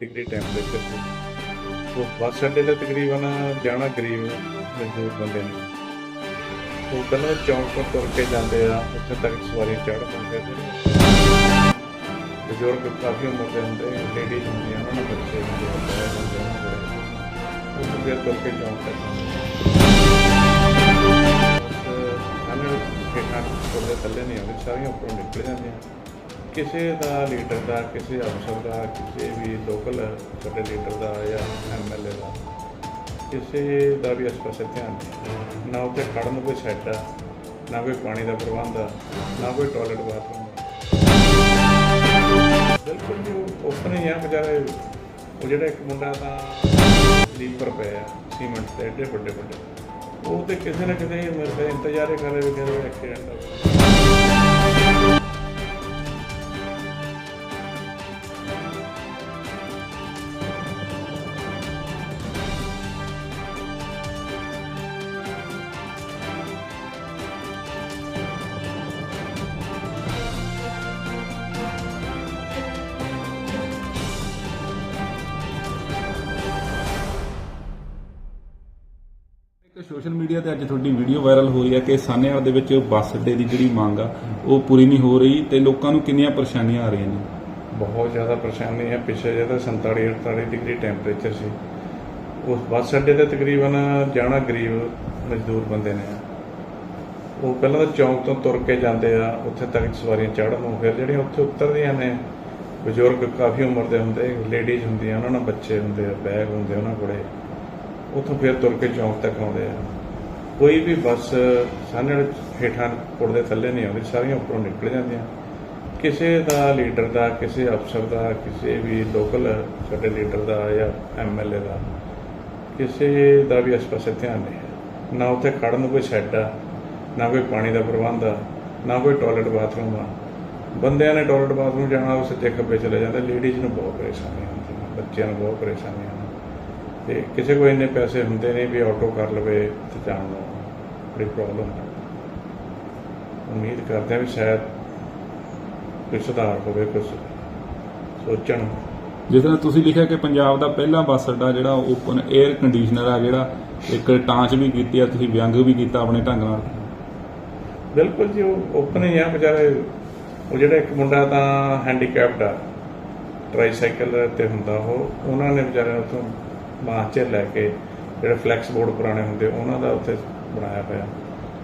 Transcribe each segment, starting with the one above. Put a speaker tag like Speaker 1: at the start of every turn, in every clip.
Speaker 1: Degree temperature ਸੀ ਉਹ ਬੱਸ ਅੱਡੇ ਤੇ ਤਕਰੀਬਨ ਜਾਣਾ ਗਰੀਬ ਮਜ਼ਦੂਰ ਬੰਦੇ ਨੇ। ਉਹ ਪਹਿਲਾਂ ਚੌਂਕ ਤੋਂ ਤੁਰ ਕੇ ਜਾਂਦੇ ਆ, ਉੱਥੇ ਤੱਕ ਸਵਾਰੀ ਚੜ੍ਹ ਪਾਉਂਦੇ ਨੇ ਬਜ਼ੁਰਗ ਕਾਫੀ ਉਮਰ ਦੇ ਹੁੰਦੇ, ਲੇਡੀਜ਼ ਹੁੰਦੀਆਂ, ਉਹਨਾਂ ਨੂੰ ਬੱਚੇ ਹੁੰਦੇ ਆ ਬੈਗ ਹੁੰਦੇ ਉਹਨਾਂ ਉਹ ਫਿਰ ਤੁਰ ਕੇ ਚੌਂਕ ਤੱਕ ਸਾਨੂੰ ਖੇਤਾਂ ਕੋਲ ਥੱਲੇ ਨਹੀਂ ਆਉਂਦੇ ਸਾਰੀਆਂ ਉੱਪਰੋਂ ਨਿਕਲ ਜਾਂਦੀਆਂ। ਕਿਸੇ ਦਾ ਲੀਡਰ ਦਾ, ਕਿਸੇ ਅਫਸਰ ਦਾ, ਕਿਸੇ ਵੀ ਲੋਕਲ ਸਾਡੇ ਲੀਡਰ ਦਾ ਜਾਂ ਐਮਐਲਏ ਦਾ, ਕਿਸੇ ਦਾ ਵੀ ਇਸ ਪਾਸੇ ਧਿਆਨ ਨਹੀਂ ਨਾ ਉੱਥੇ ਖੜਨ ਨੂੰ ਕੋਈ ਸੈੱਟ ਆ, ਨਾ ਕੋਈ ਪਾਣੀ ਦਾ ਪ੍ਰਬੰਧ ਆ, ਨਾ ਕੋਈ ਟਾਇਲਟ ਬਾਥਰੂਮ ਆ। ਬਿਲਕੁਲ ਜੀ ਓਪਨ ਹੀ ਆ ਵਿਚਾਰੇ ਉਹ ਜਿਹੜਾ ਇੱਕ ਮੁੰਡਾ ਤਾਂ ਸਲੀਪਰ ਪਿਆ ਸੀਮੈਂਟ ਦੇ ਏਡੇ ਵੱਡੇ ਵੱਡੇ ਉਹ ਤੇ ਕਿਸੇ ਨਾ ਕਿਸੇ ਮੇਰੇ ਕੋਲ ਇੰਤਜ਼ਾਰ ਕਰ ਰਹੇ ਵੀ ਕਿਹੜਾ ਐਕਸੀਡੈਂਟ ਹੋ
Speaker 2: ਇੱਕ ਸੋਸ਼ਲ ਮੀਡੀਆ ਤੇ ਅੱਜ ਤੁਹਾਡੀ ਵੀਡੀਓ ਵਾਇਰਲ ਹੋ ਰਹੀ ਹੈ ਕਿ ਸਾਨੇਵਾਲ ਦੇ ਵਿੱਚ ਬੱਸ ਅੱਡੇ ਦੀ ਜਿਹੜੀ ਮੰਗ ਆ, ਉਹ ਪੂਰੀ ਨਹੀਂ ਹੋ ਰਹੀ ਤੇ ਲੋਕਾਂ ਨੂੰ ਕਿੰਨੀਆਂ ਪਰੇਸ਼ਾਨੀਆਂ ਆ ਰਹੀਆਂ ਨੇ?
Speaker 1: ਬਹੁਤ ਜ਼ਿਆਦਾ ਪਰੇਸ਼ਾਨੀ ਹੈ। ਪਿੱਛੇ ਜਿਹਦਾ 47 48 ਡਿਗਰੀ ਟੈਂਪਰੇਚਰ ਸੀ। ਉਸ ਬੱਸ ਅੱਡੇ ਤੇ ਤਕਰੀਬਨ ਜਾਣਾ ਗਰੀਬ, ਮਜ਼ਦੂਰ ਬੰਦੇ ਨੇ। ਉਹ ਪਹਿਲਾਂ ਤਾਂ ਚੌਂਕ ਤੋਂ ਤੁਰ ਕੇ ਜਾਂਦੇ ਆ, ਉੱਥੇ ਤੱਕ ਸਵਾਰੀਆਂ ਚੜ੍ਹਨ ਨੂੰ। ਫਿਰ ਜਿਹੜੀਆਂ ਉੱਥੇ ਉਤਰਦੀਆਂ ਨੇ, ਬਜ਼ੁਰਗ ਕਾਫੀ ਉਮਰ ਦੇ ਹੁੰਦੇ, ਲੇਡੀਜ਼ ਹੁੰਦੀਆਂ, ਉਹਨਾਂ ਨਾਲ ਬੱਚੇ ਹੁੰਦੇ ਆ, ਬੈਗ ਹੁੰਦੇ ਉਹਨਾਂ ਕੋਲੇ। ਉੱਥੋਂ ਫਿਰ ਤੁਰ ਕੇ ਚੌਂਕ ਤੱਕ ਆਉਂਦੇ ਆ। ਕੋਈ ਵੀ ਬੱਸ ਸਾਹਮਣੇ ਹੇਠਾਂ ਪੁਲ ਦੇ ਥੱਲੇ ਨਹੀਂ ਆਉਂਦੀ, ਸਾਰੀਆਂ ਉੱਪਰੋਂ ਨਿਕਲ ਜਾਂਦੀਆਂ। ਕਿਸੇ ਦਾ ਲੀਡਰ ਦਾ, ਕਿਸੇ ਅਫਸਰ ਦਾ, ਕਿਸੇ ਵੀ ਲੋਕਲ ਸਾਡੇ ਲੀਡਰ ਦਾ ਜਾਂ ਐਮਐਲਏ ਦਾ, ਕਿਸੇ ਦਾ ਵੀ ਇਸ ਪਾਸੇ ਧਿਆਨ ਨਹੀਂ ਹੈ। ਨਾ ਉੱਥੇ ਖੜਨ ਨੂੰ ਕੋਈ ਸੈੱਟ ਆ, ਨਾ ਕੋਈ ਪਾਣੀ ਦਾ ਪ੍ਰਬੰਧ ਆ, ਨਾ ਕੋਈ ਟਾਇਲਟ ਬਾਥਰੂਮ ਆ। ਬੰਦਿਆਂ ਨੇ ਟਾਇਲਟ ਬਾਥਰੂਮ ਜਾਣਾ, ਉਹ ਸੱਜੇ ਖੱਬੇ ਚਲੇ ਜਾਂਦੇ। ਲੇਡੀਜ਼ ਨੂੰ ਬਹੁਤ ਪਰੇਸ਼ਾਨੀ ਹੁੰਦੀ ਬੱਚਿਆਂ ਨੂੰ ਬਹੁਤ ਪਰੇਸ਼ਾਨੀ ਹੁੰਦੀ ਤੇ ਕਿਸੇ ਕੋਲ ਇੰਨੇ ਪੈਸੇ ਹੁੰਦੇ ਨਹੀਂ ਵੀ ਆਟੋ ਕਰ ਲਵੇ ਤੇ ਜਾਣ ਨੂੰ ਬੜੀ ਪ੍ਰੋਬਲਮ ਹੈ। ਉਮੀਦ ਕਰਦੇ ਹਾਂ ਵੀ ਸ਼ਾਇਦ ਕੋਈ ਸੁਧਾਰ ਹੋਵੇ ਕੁਝ ਸੋਚਣ।
Speaker 2: ਜਿਸ ਤਰ੍ਹਾਂ ਤੁਸੀਂ ਲਿਖਿਆ ਕਿ ਪੰਜਾਬ ਦਾ ਪਹਿਲਾ ਬੱਸ ਅੱਡਾ ਜਿਹੜਾ ਓਪਨ 에ਅਰ ਕੰਡੀਸ਼ਨਰ ਆ ਜਿਹੜਾ ਇੱਕ ਟਾਂਚ ਵੀ ਕੀਤੀ ਆ ਤੁਸੀਂ ਵਿਅੰਗ ਵੀ ਕੀਤਾ ਆਪਣੇ ਢੰਗ ਨਾਲ।
Speaker 1: ਬਿਲਕੁਲ ਜੀ ਉਹ ਓਪਨ ਹੀ ਆ ਵਿਚਾਰੇ ਉਹ ਜਿਹੜਾ ਇੱਕ ਮੁੰਡਾ ਤਾਂ ਹੈਂਡੀਕੈਪਡ ਆ ਟ੍ਰਾਈਸਾਈਕਲ ਤੇ ਹੁੰਦਾ ਉਹ ਉਹਨਾਂ ਨੇ ਵਿਚਾਰੇ ਉੱਥੋਂ ਬਾਂਹ 'ਚ ਲੈ ਕੇ ਜਿਹੜੇ ਫਲੈਕਸ ਬੋਰਡ ਪੁਰਾਣੇ ਹੁੰਦੇ, ਉਹਨਾਂ ਦਾ ਉੱਥੇ ਬਣਾਇਆ ਹੋਇਆ।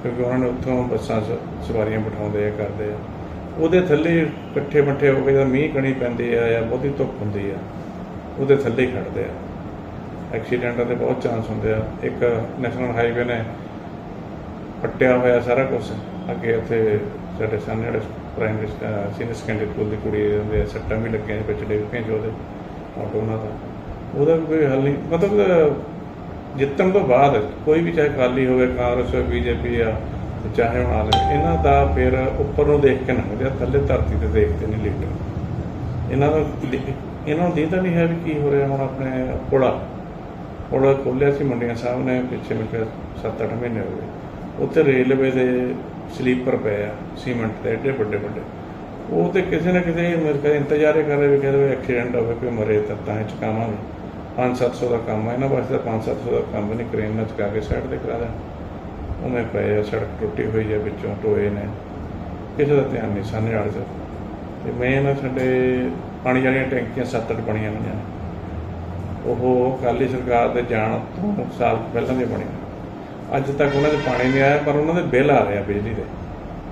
Speaker 1: ਕਿਉਂਕਿ ਉਹਨਾਂ ਨੇ ਉੱਥੋਂ ਬੱਸਾਂ 'ਚ ਸਵਾਰੀਆਂ ਬਿਠਾਉਂਦੇ ਆ, ਕਰਦੇ ਆ। ਉਹਦੇ ਥੱਲੇ ਇਕੱਠੇ ਮੱਠੇ ਹੋ ਕੇ ਜਦੋਂ ਮੀਂਹ ਕਣੀ ਪੈਂਦੀ ਆ ਜਾਂ ਬਹੁਤੀ ਧੁੱਪ ਹੁੰਦੀ ਆ, ਉਹਦੇ ਥੱਲੇ ਹੀ ਖੜਦੇ ਆ। ਐਕਸੀਡੈਂਟਾਂ ਦੇ ਬਹੁਤ ਚਾਂਸ ਹੁੰਦੇ ਆ। ਇੱਕ ਨੈਸ਼ਨਲ ਹਾਈਵੇ ਨੇ ਪੱਟਿਆ ਹੋਇਆ ਸਾਰਾ ਕੁਝ ਅੱਗੇ ਉੱਥੇ ਸਾਡੇ ਸਾਹਮਣੇ ਜਿਹੜੇ ਪ੍ਰਾਇਮਰੀ ਸੀਨੀਅਰ ਸੈਕੰਡਰੀ ਸਕੂਲ ਦੀ ਕੁੜੀ ਦੇ ਸੱਟਾਂ ਵੀ ਲੱਗੀਆਂ ਨੇ ਵਿੱਚ ਡਿੱਗ ਪਈਆਂ ਉਹਦੇ ਆਟੋ ਉਹਨਾਂ ਦਾ। ਉਹਦਾ ਵੀ ਕੋਈ ਹੱਲ ਨਹੀਂ। ਮਤਲਬ, ਜਿੱਤਣ ਤੋਂ ਬਾਅਦ ਕੋਈ ਵੀ ਚਾਹੇ ਖਾਲੀ ਹੋਵੇ, ਕਾਂਗਰਸ ਹੋਵੇ, ਬੀਜੇਪੀ ਆ, ਚਾਹੇ ਹੁਣ ਆਲੇ ਇਹਨਾਂ ਦਾ ਫਿਰ ਉੱਪਰ ਨੂੰ ਦੇਖ ਕੇ ਲੰਘਦੇ ਆ ਥੱਲੇ ਧਰਤੀ ਤੇ ਦੇਖਦੇ ਨਹੀਂ ਲੀਡਰ। ਇਹਨਾਂ ਦਾ ਇਹਨਾਂ ਨੂੰ ਦੀਦਾ ਨਹੀਂ ਹੈ ਵੀ ਕੀ ਹੋ ਰਿਹਾ ਹੁਣ ਆਪਣੇ ਪੁਲਾ ਪੁਲਾ ਖੋਲਿਆ ਸੀ ਮੁੰਡਿਆਂ ਸਾਹਿਬ ਨੇ, ਪਿੱਛੇ ਮੇਰੇ 7-8 ਮਹੀਨੇ ਹੋ ਗਏ। ਉੱਥੇ ਰੇਲਵੇ ਦੇ ਸਲੀਪਰ ਪਏ ਆ, ਸੀਮੈਂਟ ਦੇ ਏਡੇ ਵੱਡੇ ਵੱਡੇ। ਉਹ ਤੇ ਕਿਸੇ ਨਾ ਕਿਸੇ ਮੇਰੇ ਕੋਲ ਇੰਤਜ਼ਾਰ ਕਰ ਰਹੇ ਵੀ ਕਹਿੰਦੇ ਐਕਸੀਡੈਂਟ ਹੋਵੇ, ਕੋਈ ਮਰੇ ਤਾਂ ਤਾਂ ਹੀ 5-700 ਦਾ ਕੰਮ ਹੈ ਇਹਨਾਂ ਵਾਸਤੇ 5-700 ਦਾ ਕੰਮ ਨਹੀਂ, ਕਰੇਨ ਨਾਲ ਚੁਕਾ ਕੇ ਸਾਈਡ ਤੇ ਕਰਾ ਦੇਣ। ਉਵੇਂ ਪਏ ਆ, ਸੜਕ ਟੁੱਟੀ ਹੋਈ ਹੈ ਵਿੱਚੋਂ ਟੋਏ ਨੇ। ਕਿਸੇ ਦਾ ਧਿਆਨ ਨਹੀਂ ਸਾਨੇ ਵਾਲੇ ਦਾ। ਤੇ ਮੈਂ ਨਾ ਸਾਡੇ ਪਾਣੀ ਵਾਲੀਆਂ ਟੈਂਕੀਆਂ 7-8 ਬਣੀਆਂ ਹੋਈਆਂ ਉਹ ਕਾਲੀ ਸਰਕਾਰ ਦੇ ਜਾਣ ਤੋਂ ਸਾਲ ਪਹਿਲਾਂ ਦੇ ਬਣੇ ਅੱਜ ਤੱਕ ਉਹਨਾਂ ਦੇ ਪਾਣੀ ਨਹੀਂ ਆਇਆ, ਪਰ ਉਹਨਾਂ ਦੇ ਬਿੱਲ ਆ ਰਹੇ ਆ ਬਿਜਲੀ ਦੇ।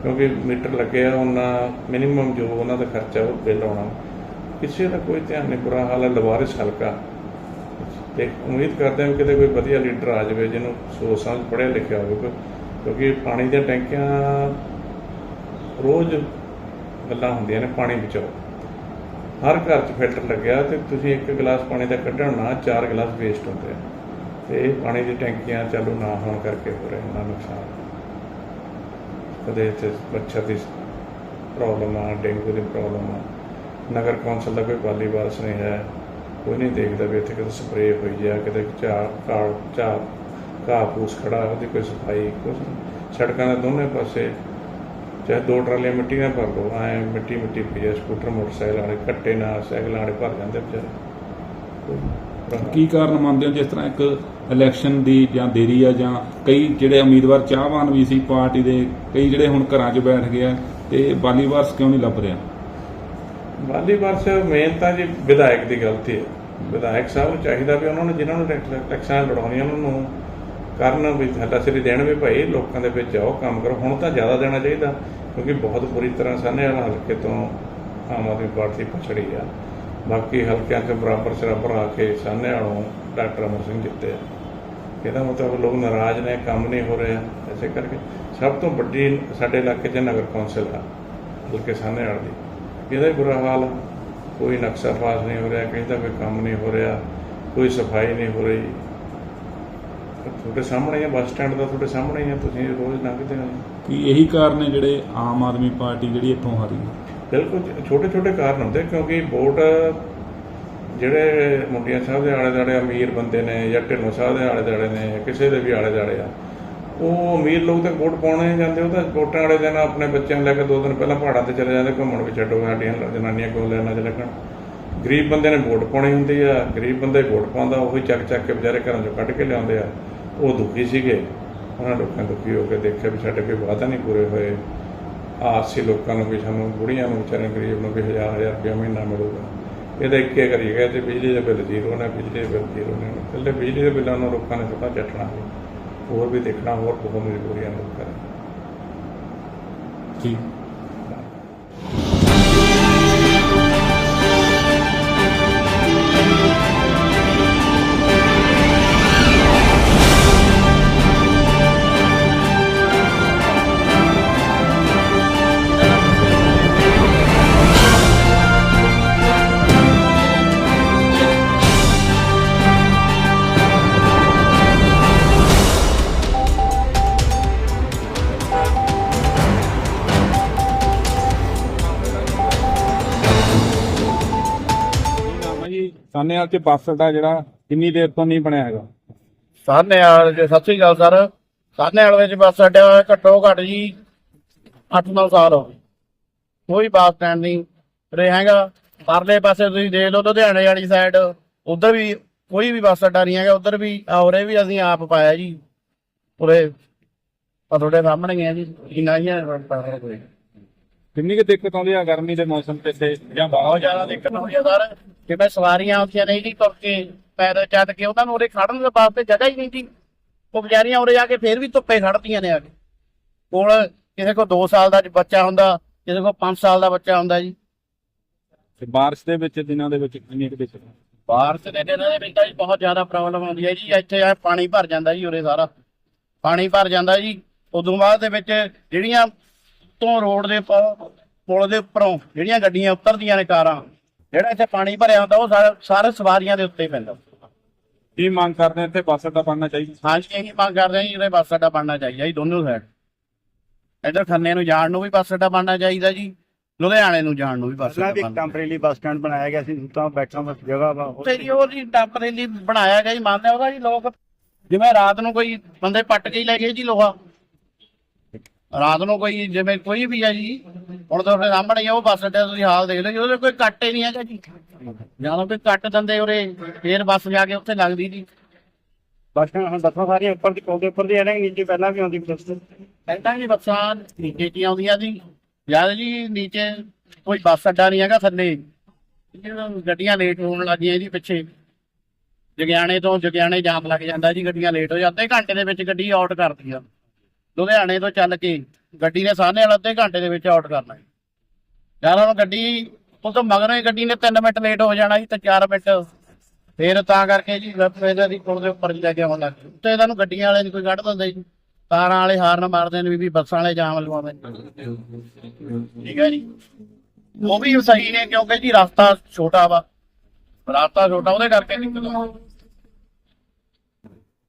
Speaker 1: ਕਿਉਂਕਿ ਮੀਟਰ ਲੱਗੇ ਆ, ਉਹਨਾਂ ਮਿਨੀਮਮ ਜੋ ਉਹਨਾਂ ਦਾ ਖਰਚਾ ਉਹ ਬਿੱਲ ਆਉਣਾ। ਕਿਸੇ ਦਾ ਕੋਈ ਧਿਆਨ ਨਹੀਂ, ਬੁਰਾ ਹਾਲ ਹੈ, ਲਵਾਰਿਸ ਹਲਕਾ। ਤੇ ਉਮੀਦ ਕਰਦੇ ਹਾਂ ਕਿ ਕਿਤੇ ਕੋਈ ਵਧੀਆ ਲੀਡਰ ਆ ਜਾਵੇ ਜਿਹਨੂੰ ਸੋਚ ਸਮਝ, ਪੜ੍ਹਿਆ ਲਿਖਿਆ ਹੋਵੇ ਕਿਉਂਕਿ ਪਾਣੀ ਦੀਆਂ ਟੈਂਕੀਆਂ ਰੋਜ਼ ਗੱਲਾਂ ਹੁੰਦੀਆਂ ਨੇ ਪਾਣੀ ਬਚਾਓ ਹਰ ਘਰ 'ਚ ਫਿਲਟਰ ਲੱਗਿਆ ਤੇ ਤੁਸੀਂ ਇੱਕ ਗਲਾਸ ਪਾਣੀ ਦਾ ਕੱਢਣ ਨਾ, ਚਾਰ ਗਲਾਸ ਵੇਸਟ ਹੁੰਦੇ ਆ। ਤੇ ਇਹ ਪਾਣੀ ਦੀ ਟੈਂਕੀਆਂ ਚਾਲੂ ਨਾ ਹੋਣ ਕਰਕੇ ਹੋ ਰਿਹਾ ਇਹਨਾਂ ਨੁਕਸਾਨ। ਕਦੇ ਇੱਥੇ ਮੱਛਰ ਦੀ ਪ੍ਰੋਬਲਮ ਆ, ਡੇਂਗੂ ਦੀ ਪ੍ਰੋਬਲਮ ਆ। ਨਗਰ ਕੌਂਸਲ ਦਾ ਕੋਈ ਵਾਲੀ ਵਾਰਸ ਨਹੀਂ ਹੈ। ਕੋਈ ਨਹੀਂ ਦੇਖਦਾ ਵੀ ਇੱਥੇ ਕਿਤੇ ਸਪਰੇਅ ਹੋਈ ਆ, ਕਿਤੇ ਚਾਹ, ਕਾਲ, ਚਾਹ, ਘਾਹ ਫੂਸ ਖੜਾ ਉਹਦੀ ਕੋਈ ਸਫ਼ਾਈ, ਕੁਛ ਨਹੀਂ। ਸੜਕਾਂ ਦੇ ਦੋਨੇ ਪਾਸੇ ਚਾਹੇ ਦੋ ਟਰਾਲੀਆਂ ਮਿੱਟੀ ਨਾਲ ਭਰ ਲਓ ਐ ਮਿੱਟੀ ਮਿੱਟੀ ਪਈ ਆ, ਸਕੂਟਰ, ਮੋਟਰਸਾਈਕਲ ਵਾਲੇ ਕੱਟੇ ਨਾਲ ਸਾਈਕਲ ਵਾਲੇ ਭਰ ਜਾਂਦੇ ਵਿਚਾਰੇ।
Speaker 2: ਕੀ ਕਾਰਨ ਮੰਨਦੇ ਹੋ ਜਿਸ ਤਰ੍ਹਾਂ ਇੱਕ ਇਲੈਕਸ਼ਨ ਦੀ ਜਾਂ ਦੇਰੀ ਆ, ਜਾਂ ਕਈ ਜਿਹੜੇ ਉਮੀਦਵਾਰ ਚਾਹਵਾਨ ਵੀ ਸੀ ਪਾਰਟੀ ਦੇ, ਕਈ ਜਿਹੜੇ ਹੁਣ ਘਰਾਂ 'ਚ ਬੈਠ ਗਏ ਆ, ਤੇ ਬਾਲੀ ਵਾਰਸ ਕਿਉਂ ਨਹੀਂ ਲੱਭ ਰਿਹਾ?
Speaker 1: ਵਾਲੀ ਵਰਸ ਮੇਨ ਤਾਂ ਜੀ ਵਿਧਾਇਕ ਦੀ ਗਲਤੀ ਹੈ। ਵਿਧਾਇਕ ਸਾਹਿਬ ਨੂੰ ਚਾਹੀਦਾ ਵੀ ਉਹਨਾਂ ਨੂੰ ਜਿਨ੍ਹਾਂ ਨੂੰ ਇਲੈਕਸ਼ਨਾਂ ਲੜਾਉਣੀਆਂ ਉਹਨਾਂ ਨੂੰ ਕਰਨ ਵੀ ਹੱਲਾਸ਼ੇਰੀ ਦੇਣ ਵੀ ਭਾਈ ਲੋਕਾਂ ਦੇ ਵਿੱਚ ਜਾਓ ਕੰਮ ਕਰੋ। ਹੁਣ ਤਾਂ ਜ਼ਿਆਦਾ ਦੇਣਾ ਚਾਹੀਦਾ, ਕਿਉਂਕਿ ਬਹੁਤ ਬੁਰੀ ਤਰ੍ਹਾਂ ਸਾਨੇ ਵਾਲਾ ਹਲਕੇ ਤੋਂ ਆਮ ਆਦਮੀ ਪਾਰਟੀ ਪਛੜੀ ਆ। ਬਾਕੀ ਹਲਕਿਆਂ 'ਚ ਬਰਾਬਰ ਸਰਾਬਰ ਆ ਕੇ ਸਾਨੇ ਵਾਲੋਂ ਡਾਕਟਰ ਅਮਰ ਸਿੰਘ ਜਿੱਤੇ ਆ। ਇਹਦਾ ਮਤਲਬ ਲੋਕ ਨਾਰਾਜ਼ ਨੇ, ਕੰਮ ਨਹੀਂ ਹੋ ਰਿਹਾ ਐਸੇ ਕਰਕੇ ਸਭ ਤੋਂ ਵੱਡੀ ਸਾਡੇ ਇਲਾਕੇ 'ਚ ਨਗਰ ਕੌਂਸਲ ਆ, ਹਲਕੇ ਸਾਹਨੇ ਵਾਲ ਇਹਦਾ ਹੀ ਬੁਰਾ ਹਾਲ। ਕੋਈ ਨਕਸ਼ਾ ਪਾਸ ਨਹੀਂ ਹੋ ਰਿਹਾ ਕਿਸੇ ਦਾ ਕੋਈ ਕੰਮ ਨਹੀਂ ਹੋ ਰਿਹਾ ਕੋਈ ਸਫ਼ਾਈ ਨਹੀਂ ਹੋ ਰਹੀ। ਤੁਹਾਡੇ ਸਾਹਮਣੇ ਹੀ ਬੱਸ ਸਟੈਂਡ ਦਾ ਤੁਹਾਡੇ ਸਾਹਮਣੇ ਹੀ ਤੁਸੀਂ ਰੋਜ਼ ਲੰਘਦੇ ਹੋ।
Speaker 2: ਕੀ ਇਹੀ ਕਾਰਨ ਨੇ ਜਿਹੜੇ ਆਮ ਆਦਮੀ ਪਾਰਟੀ ਜਿਹੜੀ ਇੱਥੋਂ ਹਾਰੀ ਹੈ?
Speaker 1: ਬਿਲਕੁਲ ਛੋਟੇ ਛੋਟੇ ਕਾਰਨ ਹੁੰਦੇ ਕਿਉਂਕਿ ਵੋਟ ਜਿਹੜੇ ਮੁੰਡਿਆਂ ਸਾਹਿਬ ਦੇ ਆਲੇ ਦੁਆਲੇ ਅਮੀਰ ਬੰਦੇ ਨੇ ਜਾਂ ਢਿੱਲੋਂ ਸਾਹਿਬ ਦੇ ਆਲੇ ਦੁਆਲੇ ਨੇ ਕਿਸੇ ਦੇ ਵੀ ਆਲੇ ਦੁਆਲੇ ਆ ਉਹ ਅਮੀਰ ਲੋਕ ਤਾਂ ਵੋਟ ਪਾਉਣੇ ਨਹੀਂ ਜਾਂਦੇ, ਉਹ ਤਾਂ ਵੋਟਾਂ ਵਾਲੇ ਦਿਨ ਆਪਣੇ ਬੱਚਿਆਂ ਨੂੰ ਲੈ ਕੇ ਦੋ ਦਿਨ ਪਹਿਲਾਂ ਪਹਾੜਾਂ ਤੇ ਚਲੇ ਜਾਂਦੇ, ਘੁੰਮਣ ਵੀ ਛੱਡੋ, ਸਾਡੀਆਂ ਜਨਾਨੀਆਂ ਕੋਲ ਲੈਣਾ ਚ ਲੱਗਣ ਗਰੀਬ ਬੰਦੇ ਨੇ ਵੋਟ ਪਾਉਣੀ ਹੁੰਦੀ ਆ, ਗਰੀਬ ਬੰਦੇ ਵੋਟ ਪਾਉਂਦਾ, ਉਹੀ ਚੱਕ ਚੱਕ ਕੇ ਵਿਚਾਰੇ ਘਰਾਂ ਚੋਂ ਕੱਢ ਕੇ ਲਿਆਉਂਦੇ ਆ। ਉਹ ਦੁਖੀ ਸੀਗੇ, ਉਹਨਾਂ ਲੋਕਾਂ ਦੁਖੀ ਹੋ ਕੇ ਦੇਖਿਆ ਵੀ ਸਾਡੇ ਕੋਈ ਵਾਅਦਾ ਨਹੀਂ ਪੂਰੇ ਹੋਏ। ਆਸ ਸੀ ਲੋਕਾਂ ਨੂੰ ਵੀ ਸਾਨੂੰ, ਬੁੜੀਆਂ ਨੂੰ ਵਿਚਾਰੇ ਗਰੀਬ ਨੂੰ ਵੀ ਹਜ਼ਾਰ ਹਜ਼ਾਰ ਰੁਪਇਆ ਮਹੀਨਾ ਮਿਲੂਗਾ। ਇਹਦਾ ਇੱਕੇ ਕਰੀ ਕਰੀਏਗਾ ਤੇ ਬਿਜਲੀ ਦੇ ਬਿੱਲ ਜ਼ੀਰੋ ਨੇ, ਬਿਜਲੀ ਦੇ ਬਿੱਲ ਜ਼ੀਰੋ ਨੇ, ਇਕੱਲੇ ਬਿਜਲੀ ਦੇ ਬਿੱਲਾਂ ਨੂੰ ਲੋਕਾਂ ਨੇ ਥੋੜਾ ਚੱਟਣਾ ਹੋਰ ਵੀ ਦੇਖਣਾ ਹੋਰ ਬਹੁਤ ਮਜਬੂਰੀਆਂ ਲੋਕਾਂ ਨੇ
Speaker 2: ਠੀਕ। ਜੀ ਚ ਬੱਸ ਅੱਡਾ ਜਿਹੜਾ ਕਿੰਨੀ ਦੇਰ ਤੋਂ ਨਹੀਂ ਬਣਿਆ ਹੈਗਾ।
Speaker 3: ਸਾਹਨੇਵਾਲ ਜੀ ਸਤਿ ਸ੍ਰੀ ਅਕਾਲ ਸਰ। ਸਾਹਨੇਵਾਲ ਵਿੱਚ ਬੱਸ ਅੱਡਾ ਘੱਟੋ ਘੱਟ ਜੀ 8-9 ਸਾਲ ਹੋ ਗਏ। ਕੋਈ ਬੱਸ ਸਟੈਂਡ ਨਹੀਂ ਰਿਹਾ ਹੈਗਾ। ਪਰਲੇ ਪਾਸੇ ਤੁਸੀਂ ਦੇਖ ਲਓ ਲੁਧਿਆਣੇ ਵਾਲੀ ਸਾਈਡ ਉਧਰ ਵੀ ਕੋਈ ਵੀ ਬੱਸ ਅੱਡਾ ਨਹੀਂ ਹੈਗਾ। ਉਧਰ ਵੀ ਔਰੇ ਵੀ ਅਸੀਂ ਆਪ ਪਾਇਆ ਜੀ। ਉਰੇ ਤੁਹਾਡੇ ਸਾਹਮਣੇ ਹੀ ਹੈ ਜੀ। ਇੰਨਾ ਹੀ ਹੈ ਕੋਈ।
Speaker 2: ਕਿੰਨੀ ਕੁ ਦਿੱਕਤ ਆਉਂਦੀ ਆ ਗਰਮੀ ਦੇ ਮੌਸਮ ਤੇ ਤੇ ਜਾਂ
Speaker 3: ਬਹੁਤ ਜ਼ਿਆਦਾ ਦਿੱਕਤ ਹੁੰਦੀ ਹੈ ਸਰ ਜਿਵੇਂ ਸਵਾਰੀਆਂ ਆਉਂਦੀਆਂ ਨਹੀਂ ਜੀ ਤੁਰ ਕੇ ਪੈਦਲ ਚੱਲ ਕੇ ਉਹਨਾਂ ਨੂੰ ਉਰੇ ਖੜਨ ਦੇ ਵਾਸਤੇ ਜਗ੍ਹਾ ਹੀ ਨਹੀਂ ਜੀ ਉਹ ਵਿਚਾਰੀਆਂ ਉਰੇ ਜਾ ਕੇ ਫੇਰ ਵੀ ਧੁੱਪੇ ਖੜਦੀਆਂ ਨੇ ਆ ਕੇ। ਕੋਲ ਕਿਸੇ ਕੋਲ 2 ਸਾਲ ਦਾ ਬੱਚਾ ਹੁੰਦਾ ਕਿਸੇ ਕੋਲ 5 ਸਾਲ ਦਾ ਬੱਚਾ ਹੁੰਦਾ ਜੀ।
Speaker 2: ਤੇ ਬਾਰਿਸ਼ ਦੇ ਵਿੱਚ ਦਿਨਾਂ ਦੇ ਵਿੱਚ ਕਿੰਨੀ ਕੁ ਦਿੱਕਤ
Speaker 3: ਬਾਰਿਸ਼ ਦੇ ਦਿਨਾਂ ਦੇ ਵਿੱਚ ਤਾਂ ਜੀ ਬਹੁਤ ਜ਼ਿਆਦਾ ਪ੍ਰੋਬਲਮ ਆਉਂਦੀ ਹੈ ਜੀ। ਇੱਥੇ ਆ ਪਾਣੀ ਭਰ ਜਾਂਦਾ ਜੀ ਉਰੇ ਸਾਰਾ। ਪਾਣੀ ਭਰ ਜਾਂਦਾ ਜੀ। ਉਦੋਂ ਬਾਅਦ ਦੇ ਵਿੱਚ ਜਿਹੜੀਆਂ ਤੋਂ ਰੋਡ ਦੇ ਪ- ਪੁਲ ਦੇ ਉੱਪਰੋਂ ਜਿਹੜੀਆਂ ਗੱਡੀਆਂ ਉਤਰਦੀਆਂ ਨੇ ਕਾਰਾਂ ਜਿਹੜਾ ਇੱਥੇ ਪਾਣੀ ਭਰਿਆ ਹੁੰਦਾ ਉਹ ਸਾਰਾ ਸਾਰੇ ਸਵਾਰੀਆਂ ਦੇ ਉੱਤੇ ਹੀ ਪੈਂਦਾ।
Speaker 2: ਕੀ ਮੰਗ ਕਰਦੇ ਇੱਥੇ? ਬੱਸ ਅੱਡਾ ਬਣਨਾ ਚਾਹੀਦਾ?
Speaker 3: ਹਾਂਜੀ ਇਹੀ ਮੰਗ ਕਰਦੇ ਹਾਂ ਜੀ ਇਹਦੇ ਬੱਸ ਅੱਡਾ ਬਣਨਾ ਚਾਹੀਦਾ ਜੀ ਦੋਨੋਂ ਸਾਈਡ ਇੱਧਰ ਖੰਨੇ ਨੂੰ ਜਾਣ ਨੂੰ ਵੀ ਬੱਸ ਅੱਡਾ ਬਣਨਾ ਚਾਹੀਦਾ ਜੀ ਲੁਧਿਆਣੇ ਨੂੰ ਜਾਣ ਨੂੰ ਵੀ ਬੱਸ ਅੱਡਾ ਬਣਨਾ
Speaker 4: ਟੈਂਪਰੇਰੀ ਬੱਸ ਸਟੈਂਡ ਬਣਾਇਆ ਗਿਆ ਸੀ ਤਾਂ ਬੈਠਣ ਵਾਸਤੇ ਜਗ੍ਹਾ ਵਾ
Speaker 3: ਜੀ ਉਹ ਜੀ ਟੈਂਪਰੇਰੀ ਬਣਾਇਆ ਗਿਆ ਜੀ ਮੰਨਦੇ ਉਹਦਾ ਜੀ ਲੋਕ ਜਿਵੇਂ ਰਾਤ ਨੂੰ ਕੋਈ ਬੰਦੇ ਪੱਟ ਕੇ ਹੀ ਲੈ ਗਏ ਜੀ ਲੋਹਾ। ਰਾਤ ਨੂੰ ਕੋਈ ਜਿਵੇਂ ਕੋਈ ਵੀ ਹੈ ਜੀ ਹੁਣ ਤੁਹਾਡੇ ਸਾਹਮਣੇ ਹੀ ਆ ਉਹ ਬੱਸ ਅੱਡੇ ਤੁਸੀਂ ਹਾਲ ਦੇਖ ਲਓ ਜੀ ਉਹਦੇ ਕੋਈ ਕੱਟ ਹੀ ਨਹੀਂ ਹੈਗਾ ਜੀ। ਜਦੋਂ ਕੋਈ ਕੱਟ ਦਿੰਦੇ ਉਰੇ ਫੇਰ ਬੱਸ ਜਾ ਕੇ ਉੱਥੇ ਲੱਗਦੀ ਜੀ।
Speaker 4: ਬੱਸ ਹੁਣ ਬੱਸਾਂ ਸਾਰੀਆਂ ਉੱਪਰ ਦੀ ਪੁਲ ਦੇ ਉੱਪਰ ਦੀ ਆ ਰਹੀਆਂ ਨੀਚੇ ਪਹਿਲਾਂ ਵੀ ਆਉਂਦੀ ਬੱਸ।
Speaker 3: ਪਹਿਲਾਂ ਜੀ ਬੱਸਾਂ ਨੀਚੇ ਚ ਆਉਂਦੀਆਂ ਸੀ ਜਦ ਜੀ ਨੀਚੇ ਕੋਈ ਬੱਸ ਅੱਡਾ ਨਹੀਂ ਹੈਗਾ ਥੱਲੇ। ਗੱਡੀਆਂ ਲੇਟ ਹੋਣ ਲੱਗੀਆਂ ਜੀ ਪਿੱਛੇ। ਜਗਿਆਣੇ ਤੋਂ ਜਗਿਆਣੇ ਜਾਮ ਲੱਗ ਜਾਂਦਾ ਜੀ ਗੱਡੀਆਂ ਲੇਟ ਹੋ ਜਾਂਦੇ ਘੰਟੇ ਦੇ ਵਿੱਚ ਗੱਡੀ ਆਊਟ ਕਰਦੀ ਆ। ਲੁਧਿਆਣੇ ਤੋਂ ਚੱਲ ਕੇ ਗੱਡੀ ਨੇ ਸਾਹਨੇ ਵਾਲਾ ਅੱਧੇ ਘੰਟੇ ਦੇ ਵਿੱਚ ਆਊਟ ਕਰਨਾ ਜੀ। ਯਾਰ ਹੁਣ ਗੱਡੀ, ਉਹ ਤੋਂ ਮਗਰੋਂ ਹੀ ਗੱਡੀ ਨੇ 3 ਮਿੰਟ ਲੇਟ ਹੋ ਜਾਣਾ ਜੀ ਤੇ 4 ਮਿੰਟ। ਫੇਰ ਤਾਂ ਕਰਕੇ ਜੀ ਇਹਦਾ ਦੀ ਪੁਲ ਦੇ ਉੱਪਰ ਹੀ ਕੇ ਆਉਣ ਲੱਗ ਗਏ ਤੇ ਇਹਨਾਂ ਨੂੰ ਗੱਡੀਆਂ ਵਾਲੇ ਨਹੀਂ ਕੋਈ ਕੱਢ ਦਿੰਦੇ ਜੀ। ਕਾਰਾਂ ਵਾਲੇ ਹਾਰਨ ਮਾਰਦੇ ਨੇ ਵੀ ਵੀ ਬੱਸਾਂ ਵਾਲੇ ਜਾਮ ਲਵਾਉਂਦੇ ਨੇ। ਠੀਕ ਹੈ ਜੀ। ਉਹ ਵੀ ਸਹੀ ਨੇ ਕਿਉਂਕਿ ਜੀ ਰਸਤਾ ਛੋਟਾ ਵਾ। ਰਸਤਾ ਛੋਟਾ, ਉਹਦੇ ਕਰਕੇ ਨਿਕਲਦਾ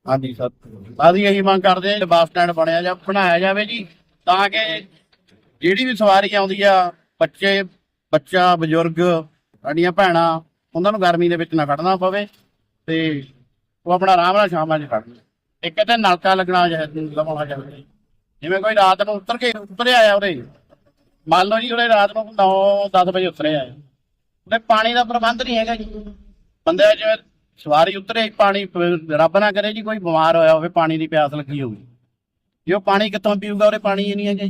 Speaker 3: ਹਾਂਜੀ ਸਰ। ਅਸੀਂ ਇਹੀ ਮੰਗ ਕਰਦੇ ਹਾਂ ਬੱਸ ਸਟੈਂਡ ਬਣਿਆ ਜਾ ਬਣਾਇਆ ਜਾਵੇ ਜੀ, ਤਾਂ ਕਿ ਜਿਹੜੀ ਵੀ ਸਵਾਰੀ ਆਉਂਦੀ ਆ, ਬੱਚੇ, ਬੱਚਾ, ਬਜ਼ੁਰਗ, ਸਾਡੀਆਂ ਭੈਣਾਂ, ਉਹਨਾਂ ਨੂੰ ਗਰਮੀ ਦੇ ਵਿੱਚ ਨਾ ਖੜਨਾ ਪਵੇ ਤੇ ਉਹ ਆਪਣਾ ਆਰਾਮ ਨਾਲ ਸ਼ਾਮਾਂ 'ਚ ਖੜਨ ਇੱਕ ਤੇ ਨਲਕਾ ਲੱਗਣਾ ਚਾਹੀਦਾ ਲਵਾਉਣਾ ਚਾਹੀਦਾ ਜਿਵੇਂ ਕੋਈ ਰਾਤ ਨੂੰ ਉਤਰ ਕੇ ਉਤਰਿਆ ਆਇਆ ਉਹਦੇ ਮੰਨ ਲਓ ਜੀ ਉਹਦੇ ਰਾਤ ਨੂੰ 9 10 ਵਜੇ ਉਤਰਿਆ ਆ। ਉਹਦੇ ਪਾਣੀ ਦਾ ਪ੍ਰਬੰਧ ਨਹੀਂ ਹੈਗਾ ਜੀ। ਬੰਦੇ ਜਿਵੇਂ ਸਵਾਰੀ ਉਤਰੇ, ਪਾਣੀ ਰੱਬ ਨਾ ਕਰੇ ਜੀ ਕੋਈ ਬਿਮਾਰ ਹੋਇਆ ਹੋਵੇ, ਪਾਣੀ ਦੀ ਪਿਆਸ ਲੱਗੀ ਹੋਵੇ ਜੇ ਉਹ ਪਾਣੀ ਕਿੱਥੋਂ ਪੀਊਗਾ, ਉਹਦੇ ਪਾਣੀ ਹੀ ਨਹੀਂ ਹੈਗੇ।